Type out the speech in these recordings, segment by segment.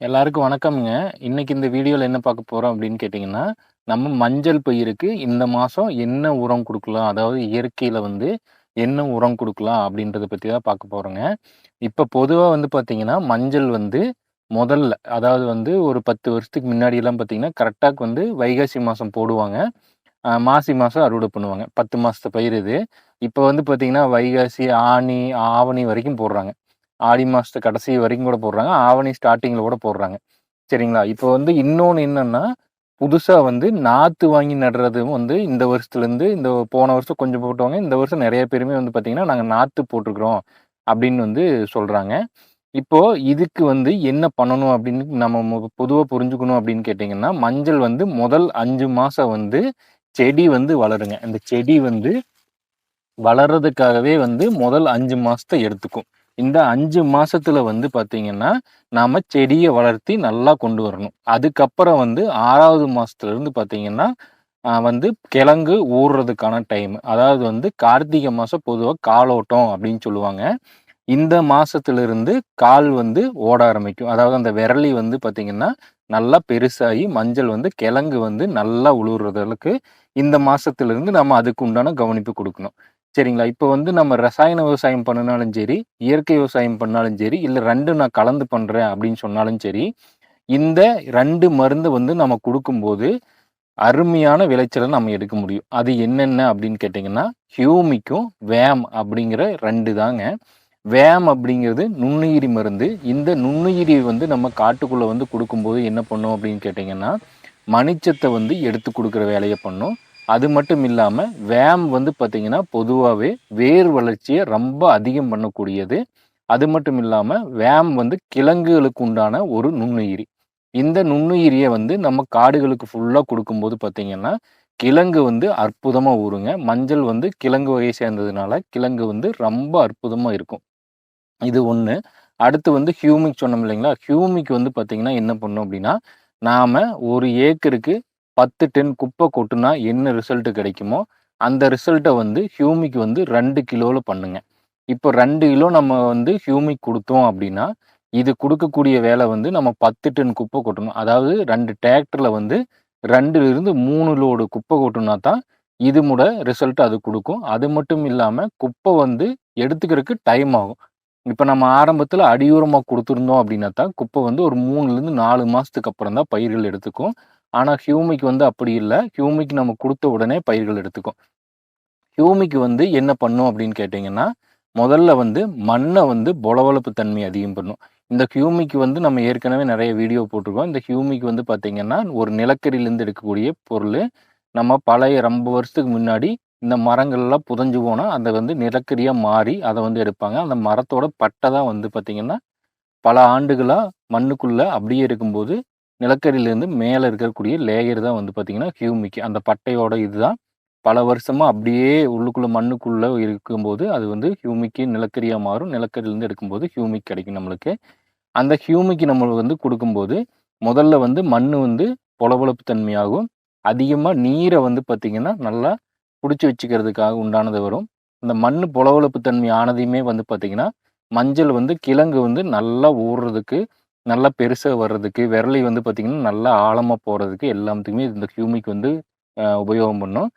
எல்லாருக்கும் வணக்கம்ங்க. இன்னைக்கு இந்த வீடியோவில் என்ன பார்க்க போகிறோம் அப்படின்னு கேட்டிங்கன்னா நம்ம மஞ்சள் பயிருக்கு இந்த மாதம் என்ன உரம் கொடுக்கலாம் அதாவது இயற்கையில் வந்து என்ன உரம் கொடுக்கலாம் அப்படின்றத பற்றி தான் பார்க்க போகிறோங்க இப்போ பொதுவாக வந்து பார்த்திங்கன்னா மஞ்சள் வந்து முதல்ல அதாவது வந்து ஒரு 10 வருஷத்துக்கு முன்னாடியெல்லாம் பார்த்திங்கன்னா கரெக்டாக வந்து வைகாசி மாதம் போடுவாங்க. மாசி மாதம் அறுவடை பண்ணுவாங்க. பத்து மாதத்து பயிர் இது. இப்போ வந்து பார்த்தீங்கன்னா, வைகாசி, ஆணி ஆவணி வரைக்கும் போடுறாங்க. ஆடி மாதத்து கடைசி வரைக்கும் கூட போடுறாங்க. ஆவணி ஸ்டார்டிங்கில் கூட போடுறாங்க. சரிங்களா? இப்போ வந்து இன்னொன்று என்னென்னா புதுசாக வந்து நாற்று வாங்கி நடுறதும் வந்து இந்த வருஷத்துலேருந்து இந்த போன வருஷம் கொஞ்சம் போட்டவங்க, இந்த வருஷம் நிறைய பேருமே வந்து பார்த்திங்கன்னா நாங்கள் நாற்று போட்டுருக்குறோம் அப்படின்னு வந்து சொல்கிறாங்க இப்போ இதுக்கு வந்து என்ன பண்ணணும் அப்படின்னு நம்ம பொதுவாக புரிஞ்சுக்கணும் அப்படின்னு கேட்டிங்கன்னா மஞ்சள் வந்து முதல் அஞ்சு மாதம் வந்து செடி வந்து வளருங்க. அந்த செடி வந்து வளர்றதுக்காகவே வந்து முதல் அஞ்சு மாதத்தை எடுத்துக்கும். இந்த அஞ்சு மாசத்துல வந்து பார்த்தீங்கன்னா, நாம செடியை வளர்த்தி நல்லா கொண்டு வரணும். அதுக்கப்புறம் வந்து 6வது மாசத்துலருந்து பார்த்தீங்கன்னா, பாத்தீங்கன்னா வந்து கிழங்கு ஊறுறதுக்கான டைம். அதாவது வந்து கார்த்திகை மாசம் பொதுவாக காலோட்டம் அப்படின்னு சொல்லுவாங்க. இந்த மாசத்திலிருந்து கால் வந்து ஓட ஆரம்பிக்கும். அதாவது அந்த விரலி வந்து பார்த்திங்கன்னா நல்லா பெருசாகி மஞ்சள் வந்து கிழங்கு வந்து நல்லா உழுவுறதுக்கு அளவுக்கு இந்த மாசத்திலிருந்து நம்ம அதுக்கு உண்டான கவனிப்பு கொடுக்கணும் சரிங்களா? இப்போ வந்து நம்ம ரசாயன விவசாயம் பண்ணுனாலும் சரி, இயற்கை விவசாயம் பண்ணாலும் சரி, இல்லை ரெண்டு நான் கலந்து பண்ணுறேன் அப்படின்னு சொன்னாலும் சரி, இந்த ரெண்டு மருந்து வந்து நம்ம கொடுக்கும்போது அருமையான விளைச்சலை நம்ம எடுக்க முடியும். அது என்னென்ன அப்படின்னு கேட்டிங்கன்னா ஹியூமிக்கும், வேம் அப்படிங்கிற ரெண்டு தாங்க. வேம் அப்படிங்கிறது நுண்ணுயிரி மருந்து. இந்த நுண்ணுயிரி வந்து நம்ம காட்டுக்குள்ளே வந்து கொடுக்கும்போது என்ன பண்ணும் அப்படின்னு கேட்டிங்கன்னா மணிச்சத்தை வந்து எடுத்து கொடுக்குற வேலையை பண்ணும். அது மட்டும் இல்லாமல் வேம் வந்து பார்த்தீங்கன்னா, பொதுவாகவே வேர் வளர்ச்சியை ரொம்ப அதிகம் பண்ணக்கூடியது. அது மட்டும் இல்லாமல் வேம் வந்து கிழங்குகளுக்கு உண்டான ஒரு நுண்ணுயிரி. இந்த நுண்ணுயிரியை வந்து நம்ம காடுகளுக்கு ஃபுல்லாக கொடுக்கும்போது பார்த்தீங்கன்னா, கிழங்கு வந்து அற்புதமாக ஊறுங்க. மஞ்சள் வந்து கிழங்கு வகையை சேர்ந்ததுனால, கிழங்கு வந்து ரொம்ப அற்புதமாக இருக்கும். இது ஒன்று அடுத்து வந்து ஹியூமிக் சொன்னோம் இல்லைங்களா? ஹியூமிக் வந்து பார்த்தீங்கன்னா, என்ன பண்ணும் அப்படின்னா, நாம் ஒரு ஏக்கருக்கு பத்து டென் குப்பை கொட்டுனா என்ன ரிசல்ட் கிடைக்குமோ, அந்த ரிசல்ட்டை வந்து ஹியூமிக் வந்து ரெண்டு கிலோவில் பண்ணுங்க. இப்போ ரெண்டு கிலோ நம்ம வந்து ஹியூமிக் கொடுத்தோம் அப்படின்னா, இது கொடுக்கக்கூடிய வேலை வந்து நம்ம பத்து டென் குப்பை கொட்டணும். அதாவது ரெண்டு டிராக்டரில் வந்து 2லிருந்து 3 லோடு குப்பை கொட்டுனா தான், இது முட ரிசல்ட் அது கொடுக்கும் அது மட்டும் இல்லாமல் குப்பை வந்து எடுத்துக்கிறதுக்கு டைம் ஆகும். இப்போ நம்ம ஆரம்பத்தில் அடியூரமாக கொடுத்துருந்தோம் அப்படின்னா தான், குப்பை வந்து ஒரு மூணுலேருந்து நாலு மாதத்துக்கு அப்புறம் தான் பயிர்கள் எடுத்துக்கும். ஆனால் ஹியூமிக் வந்து அப்படி இல்லை ஹியூமிக் நம்ம கொடுத்த உடனே பயிர்கள் எடுத்துக்கும். ஹியூமிக் வந்து என்ன பண்ணும் அப்படின்னு கேட்டிங்கன்னா முதல்ல வந்து மண்ணை வந்து பொளபொளப்பு தன்மை அதிகம் பண்ணும். இந்த ஹியூமிக் வந்து நம்ம ஏற்கனவே நிறைய வீடியோ போட்டிருக்கோம். இந்த ஹியூமிக் வந்து பார்த்திங்கன்னா ஒரு நிலக்கரியிலேருந்து எடுக்கக்கூடிய பொருள் நம்ம பழைய ரொம்ப வருஷத்துக்கு முன்னாடி இந்த மரங்கள்லாம் புதஞ்சு போனால் அதை வந்து நிலக்கரியாக மாறி அதை வந்து எடுப்பாங்க. அந்த மரத்தோட பட்டை தான் வந்து பார்த்திங்கன்னா பல ஆண்டுகளாக மண்ணுக்குள்ளே அப்படியே இருக்கும்போது, நிலக்கரியிலேருந்து மேலே இருக்கக்கூடிய லேயர் தான் வந்து பார்த்திங்கன்னா ஹியூமிக். அந்த பட்டையோட இதுதான் பல வருஷமாக அப்படியே உள்ளுக்குள்ளே மண்ணுக்குள்ளே இருக்கும்போது, அது வந்து ஹியூமிக்கு நிலக்கரியாக மாறும். நிலக்கரியிலேருந்து எடுக்கும்போது ஹியூமிக் கிடைக்கும் நம்மளுக்கு. அந்த ஹியூமிக்கு நம்ம வந்து கொடுக்கும்போது முதல்ல வந்து மண் வந்து பொளபொளப்பு தன்மையாகும். அதிகமாக நீரை வந்து பார்த்திங்கன்னா நல்லா பிடிச்சி வச்சுக்கிறதுக்காக உண்டானது வரும். இந்த மண் பொலவளப்பு தன்மை ஆனதையுமே வந்து பார்த்திங்கன்னா மஞ்சள் வந்து கிழங்கு வந்து நல்லா ஊறுறதுக்கு, நல்லா பெருசாக வர்றதுக்கு, விரலி வந்து பார்த்திங்கன்னா நல்லா ஆழமாக போகிறதுக்கு எல்லாத்துக்குமே இந்த ஹியூமிக் வந்து உபயோகம் பண்ணும்.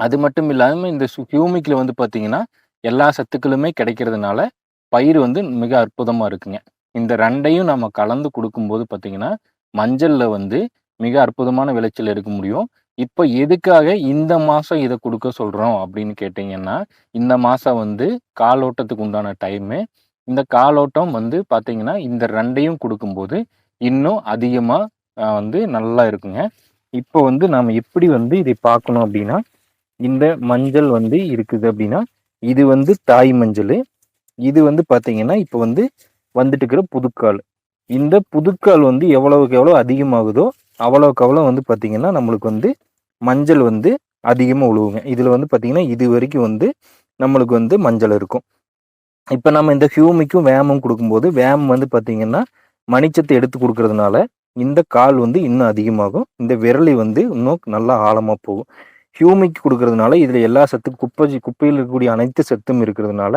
அது மட்டும் இல்லாமல் இந்த ஹியூமிக்கில் வந்து பார்த்திங்கன்னா எல்லா சத்துக்களுமே கிடைக்கிறதுனால, பயிர் வந்து மிக அற்புதமாக இருக்குங்க. இந்த ரெண்டையும் நம்ம கலந்து கொடுக்கும்போது பார்த்தீங்கன்னா, மஞ்சளில் வந்து மிக அற்புதமான விளைச்சல் எடுக்க முடியும். இப்போ எதுக்காக இந்த மாதம் இதை கொடுக்க சொல்கிறோம் அப்படின்னு கேட்டிங்கன்னா இந்த மாதம் வந்து காலோட்டத்துக்கு உண்டான டைமு. இந்த காலோட்டம் வந்து பார்த்தீங்கன்னா, இந்த ரெண்டையும் கொடுக்கும்போது இன்னும் அதிகமாக வந்து நல்லா இருக்குங்க. இப்போ வந்து நாம் எப்படி வந்து இதை பார்க்கணும் அப்படின்னா, இந்த மஞ்சள் வந்து இருக்குது அப்படின்னா, இது வந்து தாய் மஞ்சள் இது வந்து பார்த்தீங்கன்னா, இப்போ வந்து வந்துட்டு இருக்கிற புதுக்கால். இந்த புதுக்கால் வந்து எவ்வளவுக்கு எவ்வளோ அதிகமாகுதோ, அவ்வளோக்கு அவ்வளோ வந்து பார்த்தீங்கன்னா, நம்மளுக்கு வந்து மஞ்சள் வந்து அதிகமாக உழுவுங்க. இதில் வந்து பார்த்தீங்கன்னா, இதுவரைக்கும் வந்து நம்மளுக்கு வந்து மஞ்சள் இருக்கும். இப்போ நம்ம இந்த ஹியூமிக்கும், வேமும் கொடுக்கும்போது வேம் வந்து பார்த்தீங்கன்னா, மணிச்சத்தை எடுத்து கொடுக்கறதுனால இந்த கால் வந்து இன்னும் அதிகமாகும். இந்த விரலி வந்து இன்னும் நல்லா ஆழமாக போகும். ஹியூமிக் கொடுக்கறதுனால இதில் எல்லா சத்து குப்பை குப்பையில் இருக்கக்கூடிய அனைத்து சத்தும் இருக்கிறதுனால,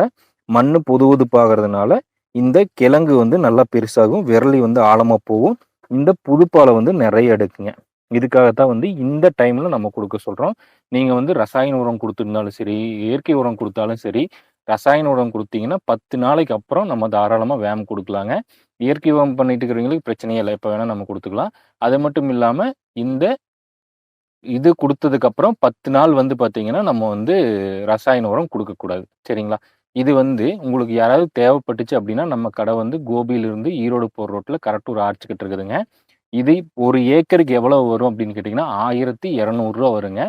மண்ணு பொதுவெதுப்பாகிறதுனால, இந்த கிழங்கு வந்து நல்லா பெருசாகும் விரலி வந்து ஆழமாக போகும் இந்த புதுப்பாலை வந்து நிறைய எடுக்குங்க இதுக்காகத்தான் வந்து இந்த டைமில் நம்ம கொடுக்க சொல்கிறோம் நீங்கள் வந்து ரசாயன உரம் கொடுத்துருந்தாலும் சரி இயற்கை உரம் கொடுத்தாலும் சரி ரசாயன உரம் கொடுத்தீங்கன்னா பத்து நாளைக்கு அப்புறம் நம்ம தாராளமாக வேம் கொடுக்கலாங்க. இயற்கை வேம் பண்ணிட்டு இருக்கிறவங்களுக்கு பிரச்சனையே இல்லை. எப்போ வேணால் நம்ம கொடுத்துக்கலாம். அது மட்டும் இல்லாமல் இந்த இது கொடுத்ததுக்கப்புறம் பத்து நாள் வந்து பார்த்தீங்கன்னா நம்ம வந்து ரசாயன உரம் கொடுக்கக்கூடாது சரிங்களா? இது வந்து உங்களுக்கு யாராவது தேவைப்பட்டுச்சு அப்படின்னா நம்ம கடை வந்து கோபியிலிருந்து ஈரோடு போகிற ரோட்டில் கரெக்ட் ஒரு ஆர்ச்சுக்கிட்டு இருக்குதுங்க. இது ஒரு ஏக்கருக்கு எவ்வளோ வரும் அப்படின்னு கேட்டிங்கன்னா ஆயிரத்தி இரநூறுவா வருங்க.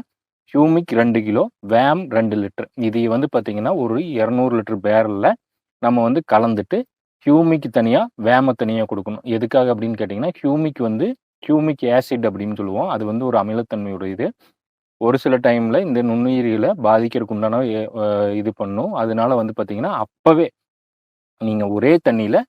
ஹியூமிக் ரெண்டு கிலோ வேம் ரெண்டு லிட்டர். இது வந்து பார்த்தீங்கன்னா ஒரு இரநூறு லிட்டர் பேரலில் நம்ம வந்து கலந்துட்டு ஹியூமிக் தனியாக வேம தனியாக கொடுக்கணும். எதுக்காக அப்படின்னு கேட்டிங்கன்னா ஹியூமிக் வந்து ஹியூமிக் ஆசிட் அப்படின்னு சொல்லுவோம். அது வந்து ஒரு அமிலத்தன்மையோட இது. ஒரு சில டைமில் இந்த நுண்ணுயிரிகளை பாதிக்கிறதுக்கு உண்டான இது பண்ணும். அதனால வந்து பார்த்தீங்கன்னா அப்போவே நீங்கள் ஒரே தண்ணியில்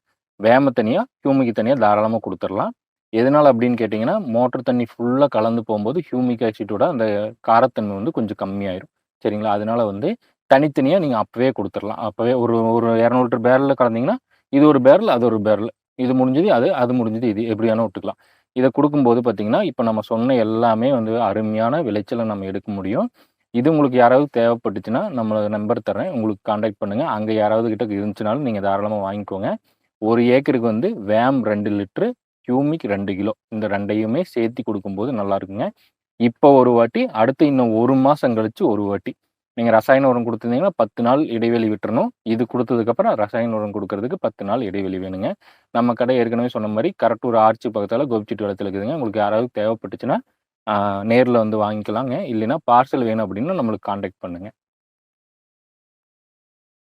வேம தனியாக ஹியூமிக் தனியாக தாராளமாக கொடுத்துடலாம். எதனால் அப்படின்னு கேட்டிங்கன்னா மோட்டர் தண்ணி ஃபுல்லாக கலந்து போகும்போது ஹியூமிக் ஆசிட்டோட அந்த காரத்தன்மை வந்து கொஞ்சம் கம்மியாயிரும். சரிங்களா? அதனால வந்து தனித்தனியாக நீங்கள் அப்போவே கொடுத்துடலாம். அப்போவே ஒரு ஒரு இரநூறு லிட்டர் பேரலில் கலந்தீங்கன்னா இது ஒரு பேரல் அது ஒரு பேரல் இது முடிஞ்சது அது அது முடிஞ்சது இது. எப்படியான விட்டுக்கலாம் இதை கொடுக்கும்போது பார்த்தீங்கன்னா இப்போ நம்ம சொன்ன எல்லாமே வந்து அருமையான விளைச்சலை நம்ம எடுக்க முடியும். இது உங்களுக்கு யாராவது தேவைப்பட்டுச்சுன்னா நம்மளோட நம்பர் தரேன் உங்களுக்கு காண்டாக்ட் பண்ணுங்கள் அங்கே யாராவது கிட்ட இருந்துச்சுனாலும் நீங்கள் தாராளமாக வாங்கிக்கோங்க. ஒரு ஏக்கருக்கு வந்து வேம் ரெண்டு லிட்ரு ஹியூமிக் ரெண்டு கிலோ. இந்த ரெண்டையுமே சேர்த்து கொடுக்கும்போது நல்லா இருக்குங்க இப்போ ஒரு வாட்டி அடுத்து இன்னும் ஒரு மாதம் கழிச்சு ஒரு வாட்டி. நீங்கள் ரசாயன உரம் கொடுத்துருந்தீங்கன்னா பத்து நாள் இடைவெளி விட்டுறணும். இது கொடுத்ததுக்கப்புறம் ரசாயன உரம் கொடுக்கறதுக்கு பத்து நாள் இடைவெளி வேணுங்க. நம்ம கடை ஏற்கனவே சொன்ன மாதிரி கரெக்டூர் ஒரு ஆர்ச்சி பக்கத்தில் கோபிச்செட்டி வளத்தில் இருக்குதுங்க. உங்களுக்கு யாராவது தேவைப்பட்டுச்சுன்னா நேரில் வந்து வாங்கிக்கலாங்க. இல்லைன்னா பார்சல் வேணும் அப்படின்னா நம்மளுக்கு காண்டாக்ட் பண்ணுங்கள்